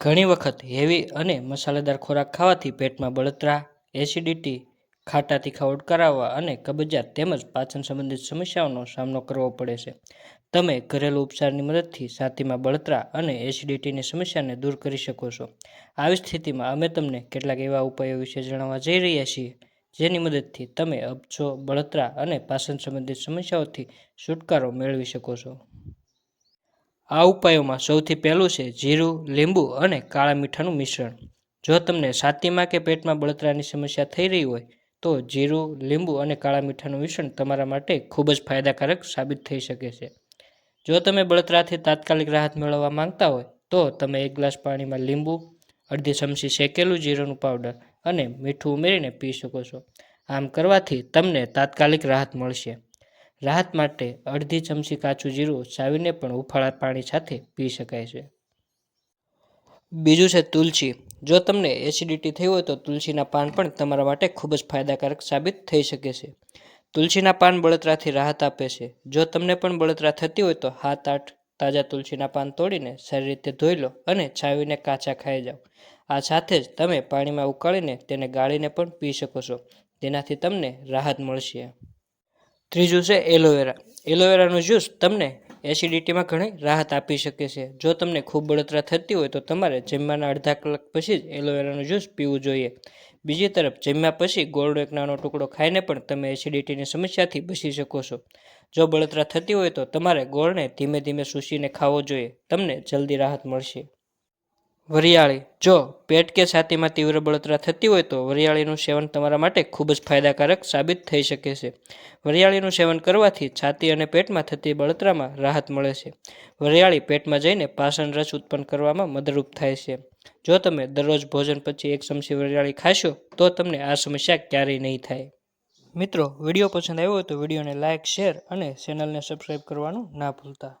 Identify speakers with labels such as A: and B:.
A: ઘણી વખત હેવી અને મસાલેદાર ખોરાક ખાવાથી પેટમાં બળતરા, એસિડિટી, ખાટા તીખા ઓડકાર અને કબજિયાત તેમજ પાચન સંબંધિત સમસ્યાઓનો સામનો કરવો પડે છે. તમે ઘરેલું ઉપચારની મદદથી છાતીમાં બળતરા અને એસિડિટીની સમસ્યાને દૂર કરી શકો છો. આવી સ્થિતિમાં અમે તમને કેટલાક એવા ઉપાયો વિશે જણાવવા જઈ રહ્યા છીએ, જેની મદદથી તમે અપચો બળતરા અને પાચન સંબંધિત સમસ્યાઓથી છુટકારો મેળવી શકો છો. આ ઉપાયોમાં સૌથી પહેલું છે જીરું, લીંબુ અને કાળા મીઠાનું મિશ્રણ. જો તમને છાતીમાં કે પેટમાં બળતરાની સમસ્યા થઈ રહી હોય, તો જીરું, લીંબુ અને કાળા મીઠાનું મિશ્રણ તમારા માટે ખૂબ જ ફાયદાકારક સાબિત થઈ શકે છે. જો તમે બળતરાથી તાત્કાલિક રાહત મેળવવા માંગતા હોય, તો તમે એક ગ્લાસ પાણીમાં લીંબુ, અડધી ચમચી શેકેલું જીરુંનું પાવડર અને મીઠું ઉમેરીને પી શકો છો. આમ કરવાથી તમને તાત્કાલિક રાહત મળશે. રાહત માટે અડધી ચમચી કાચું જીરું ચાવીને પણ ઉફાળા પાણી સાથે પી શકાય છે. બીજું છે તુલસી. જો તમને એસિડિટી થઈ હોય તો તુલસીના પાન પણ તમારા માટે ખૂબ જ ફાયદાકારક સાબિત થઈ શકે છે. તુલસીના પાન બળતરાથી રાહત આપે છે. જો તમને પણ બળતરા થતી હોય તો હાથ આઠ તાજા તુલસીના પાન તોડીને સારી રીતે ધોઈ લો અને છાવીને કાચા ખાઈ જાઓ. આ સાથે જ તમે પાણીમાં ઉકાળીને તેને ગાળીને પણ પી શકો છો. તેનાથી તમને રાહત મળશે. ત્રીજું છે એલોવેરા એલોવેરાનું જ્યુસ તમને એસિડિટીમાં ઘણી રાહત આપી શકે છે. જો તમને ખૂબ બળતરા થતી હોય તો તમારે જમવાના અડધા કલાક પછી જ એલોવેરાનું જ્યુસ પીવું જોઈએ. બીજી તરફ જમ્યા પછી ગોળનો એક નાનો ટુકડો ખાઈને પણ તમે એસિડિટીની સમસ્યાથી બચી શકો છો. જો બળતરા થતી હોય તો તમારે ગોળને ધીમે ધીમે સૂસીને ખાવો જોઈએ. તમને જલ્દી રાહત મળશે. વરિયાળી. જો પેટ કે છાતીમાં તીવ્ર બળતરા થતી હોય તો વરિયાળીનું સેવન તમારા માટે ખૂબ જ ફાયદાકારક સાબિત થઈ શકે છે. વરિયાળીનું સેવન કરવાથી છાતી અને પેટમાં થતી બળતરામાં રાહત મળે છે. વરિયાળી પેટમાં જઈને પાચન રસ ઉત્પન્ન કરવામાં મદદરૂપ થાય છે. જો તમે દરરોજ ભોજન પછી એક ચમચી વરિયાળી ખાશો, તો તમને આ સમસ્યા ક્યારેય નહીં થાય. મિત્રો, વીડિયો પસંદ આવ્યો હોય તો વિડીયોને લાઇક શેર અને ચેનલને સબસ્ક્રાઈબ કરવાનું ના ભૂલતા.